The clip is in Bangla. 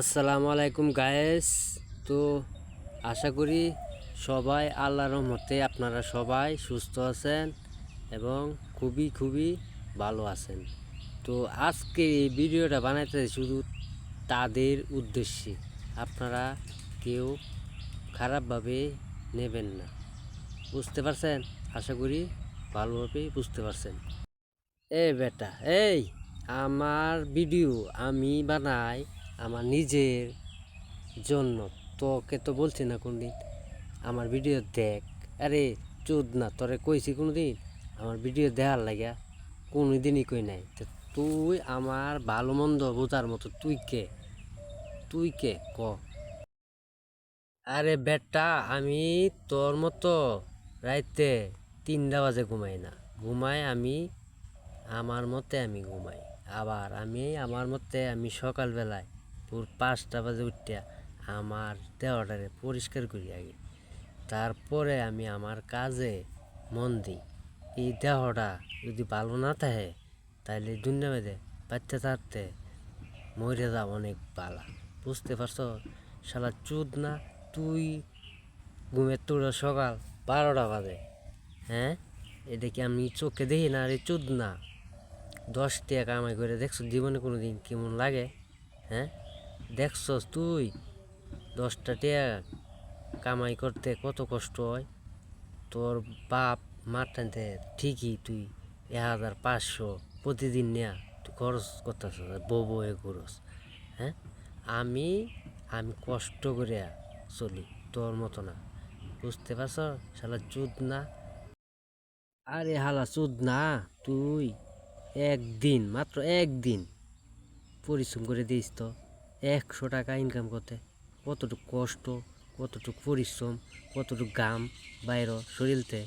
আসসালামু আলাইকুম গায়েস তো আশা করি সবাই আল্লাহর রহমতে আপনারা সবাই সুস্থ আছেন এবং খুবই খুবই ভালো আছেন। তো আজকে এই ভিডিওটা বানাইতে শুধু তাদের উদ্দেশ্যে। আপনারা কেউ খারাপভাবে নেবেন না। বুঝতে পারছেন? আশা করি ভালোভাবে বুঝতে পারছেন। এ বেটা, এই, আমার ভিডিও আমি বানাই আমার নিজের জন্য। তোকে তো বলছি না কোনদিন, আমার ভিডিও দেখ। আরে চোদ না, তোরে কইছি কোনোদিন, আমার ভিডিও দেখার লাগা কোনোদিনই কই নাই। তুই আমার ভালো মন্দ বোঝার মতো, তুই কে? তুই কে? ক? আরে বেটা, আমি তোর মতো রাইতে তিনটা বাজে ঘুমাই না। ঘুমাই আমি, আমার মতে আমি ঘুমাই। আবার আমি, আমার মতে আমি সকালবেলায় পুর পাঁচটা বাজে উঠিয়া আমার দেহটারে পরিষ্কার করি আগে। তারপরে আমি আমার কাজে মন দিই। এই দেহটা যদি ভালো না থাকে তাহলে দুনিয়া মেয়েদে বাচ্চা থাকতে মরে যাও অনেক বালা। বুঝতে পারছ? শালা চুদ না, তুই ঘুমের তোর সকাল বারোটা বাজে। হ্যাঁ? এটা কি আমি চোখে দেখি না? আরে চুদ না। দশ টাকা কামাই করে দেখছ, জীবনে কোনো দিন কেমন লাগে? হ্যাঁ? দেখছস তুই? দশটা টাকা কামাই করতে কত কষ্ট হয়? তোর বাপ মার টানতে ঠিকই তুই এক হাজার পাঁচশো প্রতিদিন নেয়া। তুই খরচ করতেছ বউ বউয়ে খরচ হ্যাঁ? আমি আমি কষ্ট করে চলি, তোর মতো না। বুঝতে পারছ? শালা চুদ না। আরে হালা চুদ না, তুই একদিন, মাত্র একদিন পরিশ্রম করে দিস তো। একশো টাকা ইনকাম করতে। কতটুকু কষ্ট কতটুকু পরিশ্রম কতটুকু গাম বাইর শরীরতে।